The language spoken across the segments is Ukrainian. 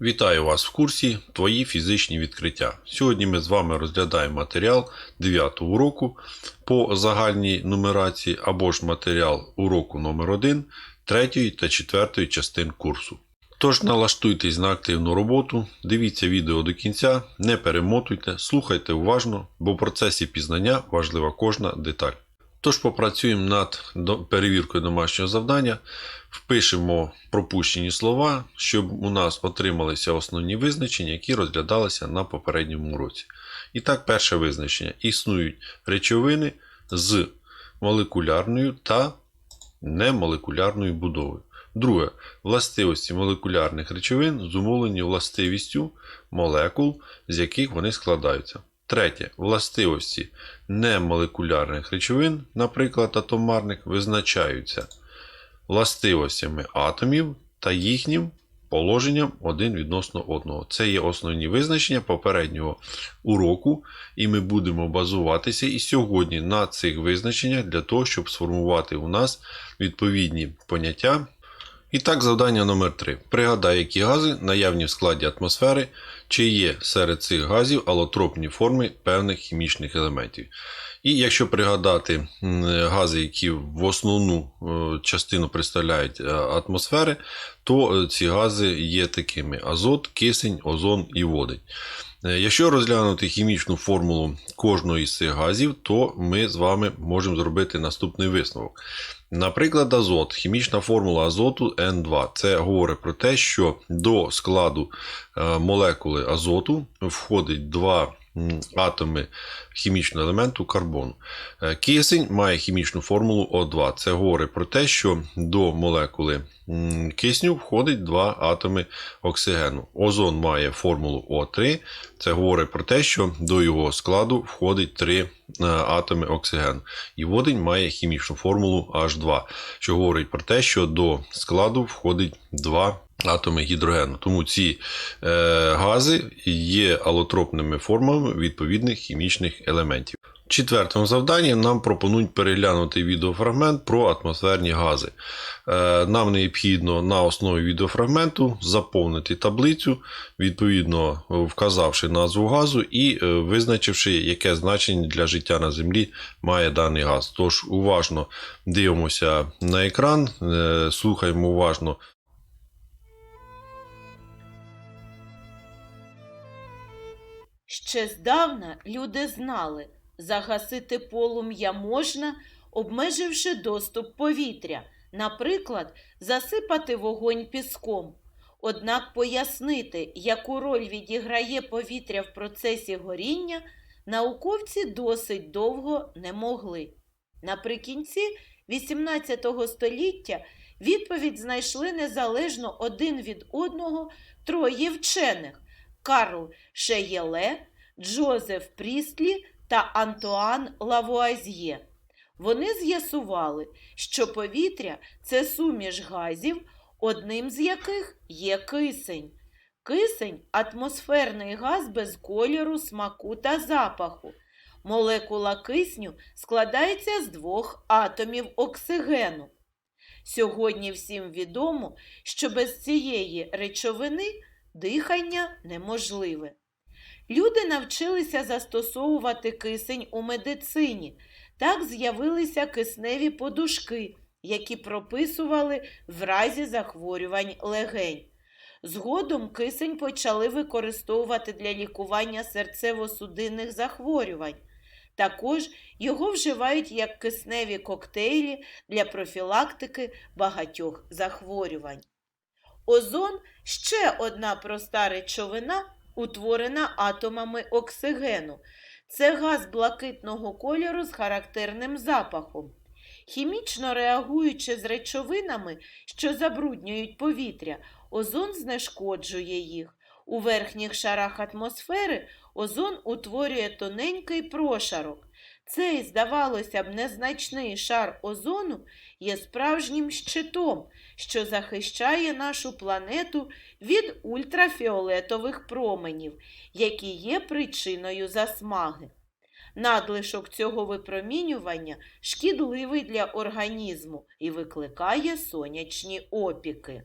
Вітаю вас в курсі Твої фізичні відкриття. Сьогодні ми з вами розглядаємо матеріал 9 уроку по загальній нумерації або ж матеріал уроку номер 1 3 та 4 частин курсу. Тож налаштуйтесь на активну роботу, дивіться відео до кінця, не перемотуйте, слухайте уважно, бо в процесі пізнання важлива кожна деталь. Тож попрацюємо над перевіркою домашнього завдання, впишемо пропущені слова, щоб у нас отрималися основні визначення, які розглядалися на попередньому уроці. І так, перше визначення. Існують речовини з молекулярною та немолекулярною будовою. Друге, властивості молекулярних речовин зумовлені властивістю молекул, з яких вони складаються. Третє, властивості немолекулярних речовин, наприклад, атомарних, визначаються властивостями атомів та їхнім положенням один відносно одного. Це є основні визначення попереднього уроку, і ми будемо базуватися і сьогодні на цих визначеннях для того, щоб сформувати у нас відповідні поняття. І так, завдання номер 3. Пригадай, які гази наявні в складі атмосфери, чи є серед цих газів алотропні форми певних хімічних елементів. І якщо пригадати гази, які в основну е, частину представляють е, атмосфери, то е, ці гази є такими: азот, кисень, озон і водень. Е, Якщо розглянути хімічну формулу кожного із цих газів, то ми з вами можемо зробити наступний висновок. Наприклад, азот, хімічна формула азоту N2. Це говорить про те, що до складу е, молекули азоту входить два атоми хімічного елементу карбону. Е, Кисень має хімічну формулу О2. Це говорить про те, що до молекули кисню входить два атоми оксигену. Озон має формулу О3. Це говорить про те, що до його складу входить три е, атоми оксигену. І водень має хімічну формулу H2, що говорить про те, що до складу входить два атоми гідрогену. Тому ці е, гази є алотропними формами відповідних хімічних елементів. Четвертому завданні нам пропонують переглянути відеофрагмент про атмосферні гази. Е, Нам необхідно на основі відеофрагменту заповнити таблицю, відповідно вказавши назву газу і е, визначивши, яке значення для життя на Землі має даний газ. Тож уважно дивимося на екран, е, слухаємо уважно Ще здавна люди знали, загасити полум'я можна, обмеживши доступ повітря, наприклад, засипати вогонь піском. Однак пояснити, яку роль відіграє повітря в процесі горіння, науковці досить довго не могли. Наприкінці XVIII століття відповідь знайшли незалежно один від одного троє вчених Карл Шеєле, Джозеф Прістлі та Антуан Лавуазьє. Вони з'ясували, що повітря це суміш газів, одним з яких є кисень. Кисень атмосферний газ без кольору, смаку та запаху. Молекула кисню складається з двох атомів оксигену. Сьогодні всім відомо, що без цієї речовини дихання неможливе. Люди навчилися застосовувати кисень у медицині. Так з'явилися кисневі подушки, які прописували в разі захворювань легень. Згодом кисень почали використовувати для лікування серцево-судинних захворювань. Також його вживають як кисневі коктейлі для профілактики багатьох захворювань. Озон ще одна проста речовина, утворена атомами оксигену. Це газ блакитного кольору з характерним запахом. Хімічно реагуючи з речовинами, що забруднюють повітря, озон знешкоджує їх. У верхніх шарах атмосфери озон утворює тоненький прошарок. Цей, здавалося б, незначний шар озону є справжнім щитом, що захищає нашу планету від ультрафіолетових променів, які є причиною засмаги. Надлишок цього випромінювання шкідливий для організму і викликає сонячні опіки.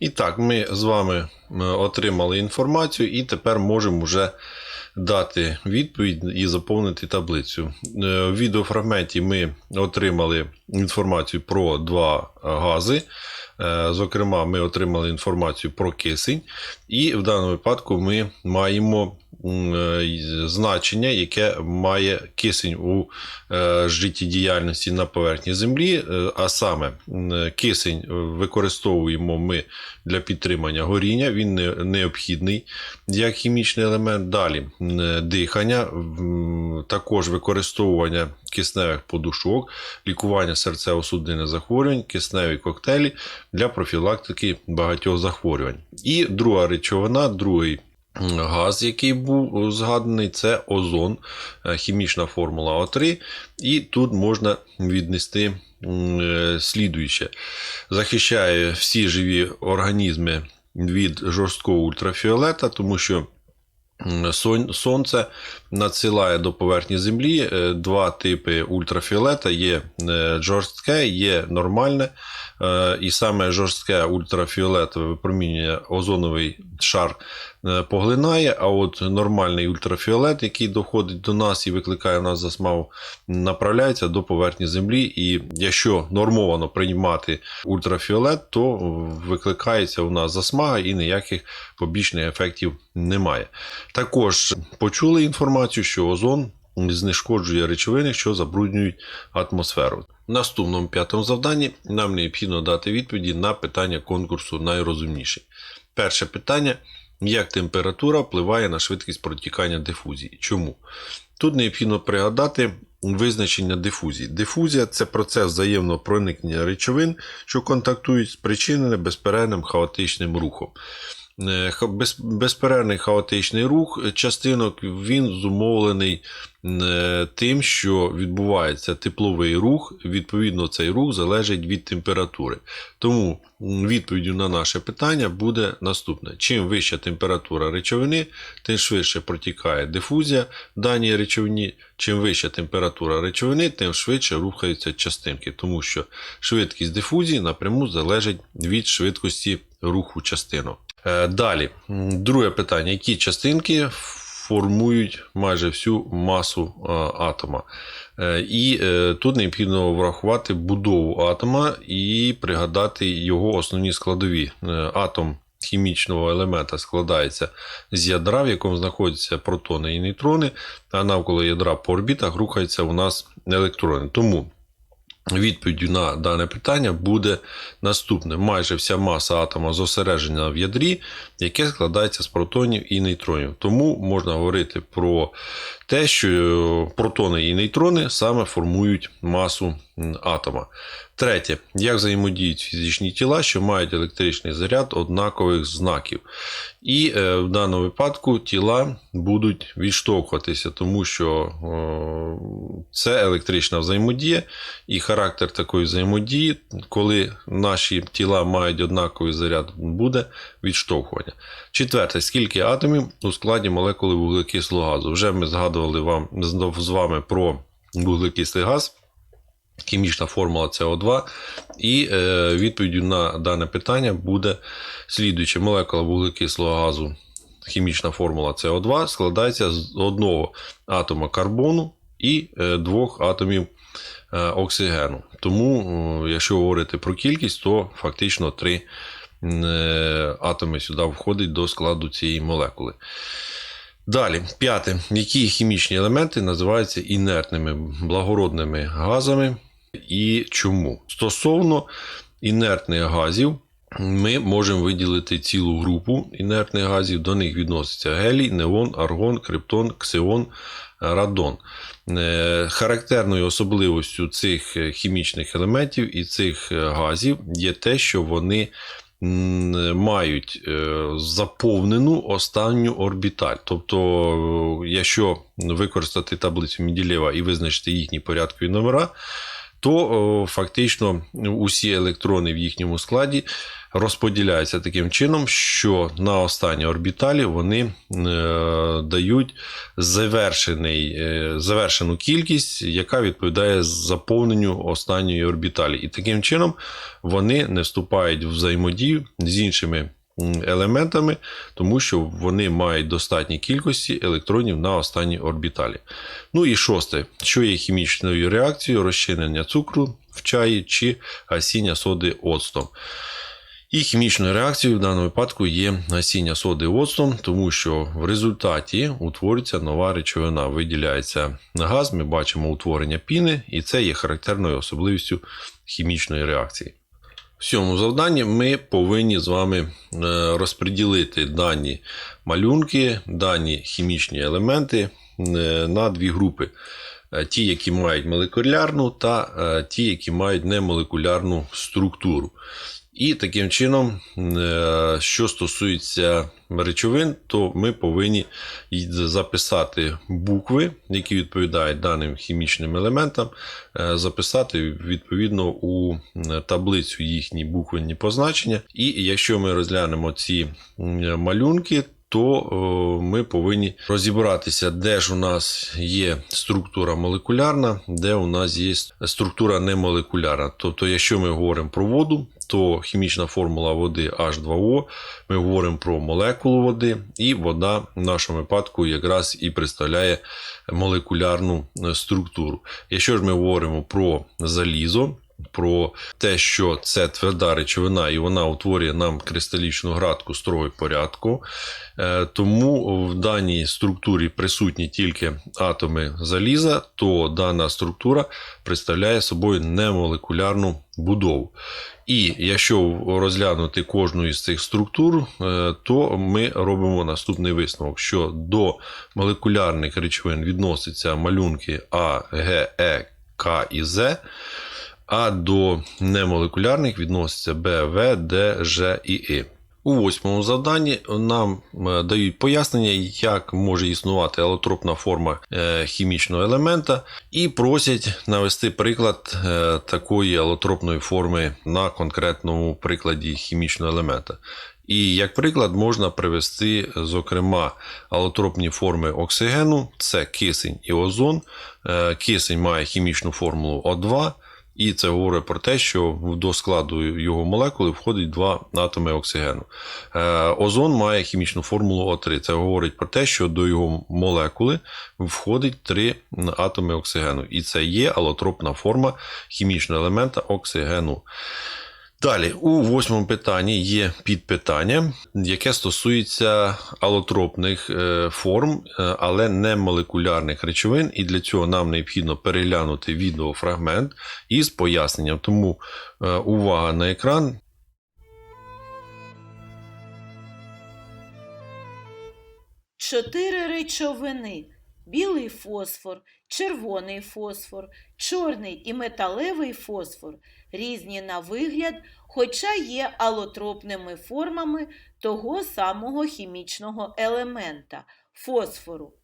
І так, ми з вами е, отримали інформацію, і тепер можемо вже дати відповідь і заповнити таблицю. Е, В відеофрагменті ми отримали інформацію про два гази. Е, Зокрема, ми отримали інформацію про кисень, і в даному випадку ми маємо е, значення, яке має кисень у е, життєдіяльності на поверхні землі. Е, А саме кисень е, використовуємо ми для підтримання горіння, він не- необхідний як хімічний елемент. Далі дихання, також використовування кисневих подушок, лікування серцево-судинних захворювань, кисневі коктейлі для профілактики багатьох захворювань. І друга речовина, другий газ, який був згаданий, це озон, е, хімічна формула О3. І тут можна віднести слідуюче. Захищає всі живі організми від жорсткого ультрафіолета, тому що сонце надсилає до поверхні Землі е, два типи ультрафіолета: є е, жорстке, є нормальне. Е, І саме жорстке ультрафіолетове випромінювання озоновий шар поглинає, а от нормальний ультрафіолет, який доходить до нас і викликає в нас засмагу, направляється до поверхні Землі. І якщо нормовано приймати ультрафіолет, то викликається у нас засмага і ніяких побічних ефектів немає. Також почули інформацію, що озон знешкоджує речовини, що забруднюють атмосферу. Наступному п'ятому завданні нам необхідно дати відповіді на питання конкурсу найрозумніші. Перше питання: як температура впливає на швидкість протікання дифузії? Чому? Тут необхідно пригадати визначення дифузії. Дифузія це процес взаємного проникнення речовин, що контактують з причиненим безперервним хаотичним рухом. Е, без- Безперервний хаотичний рух частинок він зумовлений е, тим, що відбувається тепловий рух. Відповідно, цей рух залежить від температури. Тому відповіддю на наше питання буде наступне: чим вища температура речовини, тим швидше протікає дифузія в даній речовині. Чим вища температура речовини, тим швидше рухаються частинки, тому що швидкість дифузії напряму залежить від швидкості руху частинок. Е, Далі, друге питання: які частинки формують майже всю масу е, атома? Е, І тут необхідно врахувати будову атома і пригадати його основні складові. Атом хімічного елемента складається з ядра, в якому знаходяться протони і нейтрони, а навколо ядра по орбітах рухаються у нас електрони. Тому Відповіддю на дане питання буде наступне: майже вся маса атома зосереджена в ядрі, яке складається з протонів і нейтронів. Тому можна говорити про те, що протони і нейтрони саме формують масу атома. Третє, як взаємодіють фізичні тіла, що мають електричний заряд однакових знаків. І е, в даному випадку тіла будуть відштовхуватися, тому що е, це електрична взаємодія, і характер такої взаємодії, коли наші тіла мають однаковий заряд, буде відштовхування. Четверте, скільки атомів у складі молекули вуглекислого газу? Вже ми згадували вам з вами про вуглекислий газ. Хімічна формула СО2, і е, відповіддю на дане питання буде слідуюче молекула вуглекислого газу, хімічна формула СО2 складається з одного атома карбону і е, двох атомів е, оксигену. Тому, е, якщо говорити про кількість, то фактично три е, атоми сюди входять до складу цієї молекули. Далі, п'яте. Які хімічні елементи називаються інертними благородними газами і чому? Стосовно інертних газів, ми можемо виділити цілу групу інертних газів. До них відносяться гелій, неон, аргон, криптон, ксион, радон. Е, Характерною особливостю цих е, хімічних елементів і цих е, газів є те, що вони мають заповнену останню орбіталь. Тобто, якщо використати таблицю Менділєва і визначити їхні порядкові номера, то фактично усі електрони в їхньому складі розподіляються таким чином, що на останній орбіталі вони е, дають завершений, е, завершену кількість, яка відповідає заповненню останньої орбіталі. І таким чином вони не вступають в взаємодію з іншими елементами, тому що вони мають достатні кількості електронів на останній орбіталі. Ну і шосте, що є хімічною реакцією розчинення цукру в чаї чи гасіння соди оцтом. І хімічною реакцією в даному випадку є гасіння соди оцтом, тому що в результаті утворюється нова речовина, виділяється газ, ми бачимо утворення піни, і це є характерною особливістю хімічної реакції. В цьому завданні ми повинні з вами е, розподілити дані малюнки, дані хімічні елементи е, на дві групи. Е, Ті, які мають молекулярну, та ті, які мають немолекулярну структуру. І таким чином, е, що стосується речовин, то ми повинні записати букви, які відповідають даним хімічним елементам, е, записати відповідно у е, таблицю їхні буквенні позначення. І якщо ми розглянемо ці малюнки, то ми повинні розібратися, де ж у нас є структура молекулярна, де у нас є структура немолекулярна. Тобто, якщо ми говоримо про воду, то хімічна формула води H2O, ми говоримо про молекулу води, і вода в нашому випадку якраз і представляє молекулярну е, структуру. Якщо ж ми говоримо про залізо, про те, що це тверда речовина, і вона утворює нам кристалічну градку строю порядку. Е, Тому в даній структурі присутні тільки атоми заліза, то дана структура представляє собою немолекулярну будову. І якщо розглянути кожну із цих структур, е, то ми робимо наступний висновок: що до молекулярних речовин відносяться малюнки А, Г, Е, К і З. А до немолекулярних відносяться Б, В, Д, Ж і І. У восьмому завданні нам е, дають пояснення, як може існувати алотропна форма е, хімічного елемента, і просять навести приклад е, такої алотропної форми на конкретному прикладі хімічного елемента. І як приклад можна привести, зокрема, алотропні форми оксигену, це кисень і озон. Кисень має хімічну формулу О2. І це говорить про те, що до складу його молекули входить два атоми оксигену. Е, Озон має хімічну формулу О3. Це говорить про те, що до його молекули входить три атоми оксигену. І це є алотропна форма хімічного елемента оксигену. Далі, у восьмому питанні є підпитання, яке стосується алотропних е, форм, е, але не молекулярних речовин. І для цього нам необхідно переглянути відеофрагмент із поясненням. Тому е, увага на екран. Чотири речовини: білий фосфор, червоний фосфор, чорний і металевий фосфор різні на вигляд, хоча є алотропними формами того самого хімічного елемента фосфору.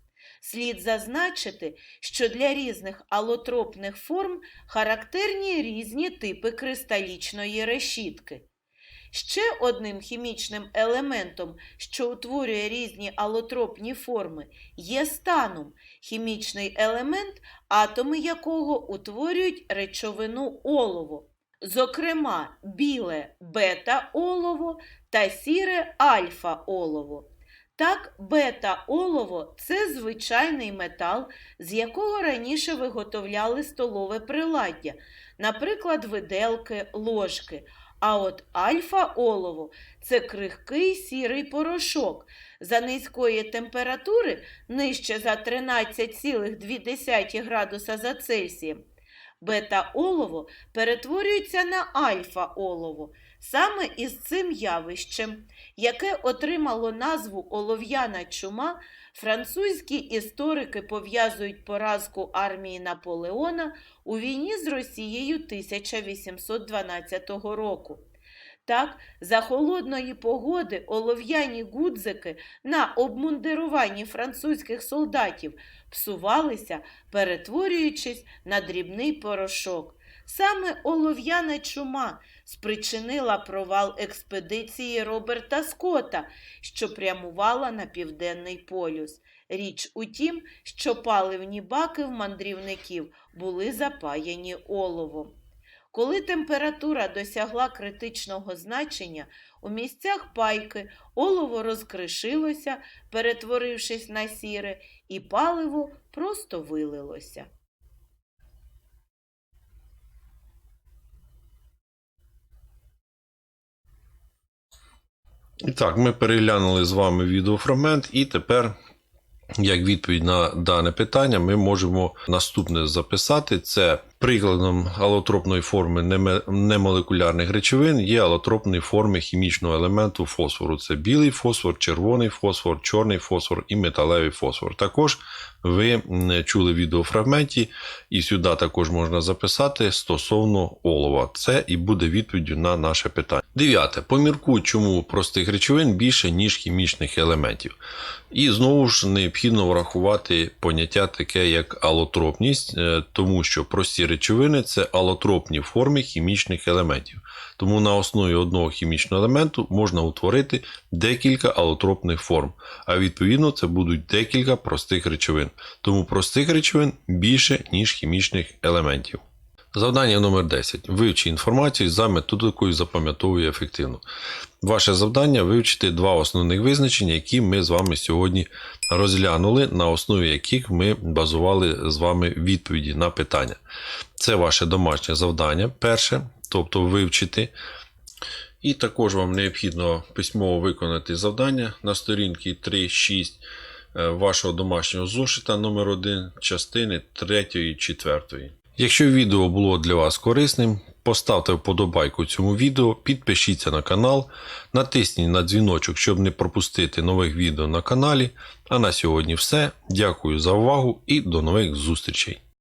Слід зазначити, що для різних алотропних форм характерні різні типи кристалічної решітки. Ще одним хімічним елементом, що утворює різні алотропні форми, є станом – хімічний елемент, атоми якого утворюють речовину олово, зокрема біле бета-олово та сіре альфа-олово. Так, бета-олово – це звичайний метал, з якого раніше виготовляли столове приладдя, наприклад, виделки, ложки. А от альфа-олово – це крихкий сірий порошок. За низької температури нижче за 13,2 градуса за Цельсієм. Бета-олово перетворюється на альфа-олово. Саме із цим явищем, яке отримало назву олов'яна чума, французькі історики пов'язують поразку армії Наполеона у війні з Росією 1812 року. Так, за холодної погоди олов'яні гудзики на обмундируванні французьких солдатів псувалися, перетворюючись на дрібний порошок. Саме олов'яна чума спричинила провал експедиції Роберта Скотта, що прямувала на південний полюс. Річ у тім, що паливні баки в мандрівників були запаяні оловом. Коли температура досягла критичного значення, у місцях пайки олово розкришилося, перетворившись на сіре, і паливо просто вилилося. І так, ми переглянули з вами відеофрагмент, і тепер, як відповідь на дане питання, ми можемо наступне записати: це прикладом алотропної форми немолекулярних речовин є алотропні форми хімічного елементу фосфору. Це білий фосфор, червоний фосфор, чорний фосфор і металевий фосфор. Також ви чули відеофрагменті, і сюди також можна записати стосовно олова. Це і буде відповіддю на наше питання. Дев'яте. Поміркуй, чому простих речовин більше, ніж хімічних елементів. І знову ж необхідно врахувати поняття таке, як алотропність, е, тому що прості речовини це алотропні форми хімічних елементів. Тому на основі одного хімічного елементу можна утворити декілька алотропних форм, а відповідно це будуть декілька простих речовин. Тому простих речовин більше, ніж хімічних елементів. Завдання номер 10. Вивчи інформацію за методикою запам'ятовує ефективно. Ваше завдання вивчити два основних визначення, які ми з вами сьогодні розглянули, на основі яких ми базували з вами відповіді на питання. Це ваше домашнє завдання, перше, тобто вивчити. І також вам необхідно письмово виконати завдання на сторінці 3-6 е, вашого домашнього зошита номер 1 частини 3-4. Якщо відео було для вас корисним, поставте вподобайку цьому відео, підпишіться на канал, натисніть на дзвіночок, щоб не пропустити нових відео на каналі. А на сьогодні все. Дякую за увагу і до нових зустрічей!